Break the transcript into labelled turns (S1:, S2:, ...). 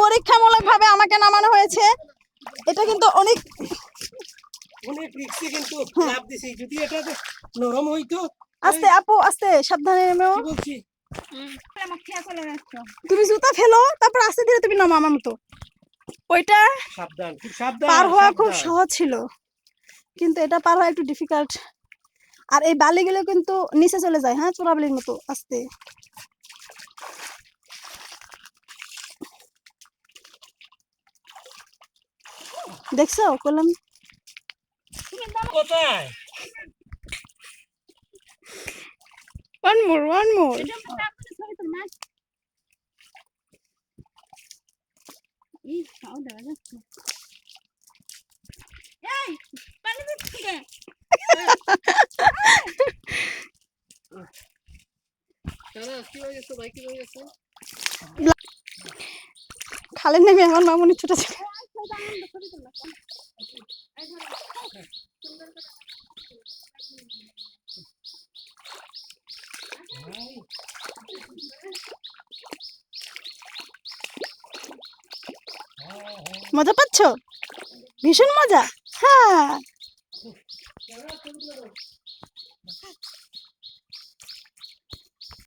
S1: পরীক্ষামূলক ভাবে আমাকে নামানো হয়েছে। এটা কিন্তু অনেক
S2: অনেক রিক্সে কিন্তু লাভ দিছি। যদি এটা নরম হইতো
S1: আস্তে আপু আস্তে সাবধানে নেমেও
S2: বলছি?
S1: তুমি জুতা ফেলো তারপর আস্তে ধীরে তুমি নামো আমার মতো। ওইটা
S2: সাবধান খুব সাবধান
S1: পার হওয়া খুব সহজ ছিল। কিন্তু এটা পার হওয়া একটু ডিফিকাল্ট আর এই বালিগুলো কিন্তু নিচে চলে যায় হ্যাঁ চোরাবালির মতো আস্তে। দেখছ? করলাম
S2: কোথায়?
S1: ওয়ান মোর ওয়ান মোর খালের নেমে আমার মামুনি ছোট ছোট মজা পাচ্ছ? ভীষণ মজা। হ্যাঁ।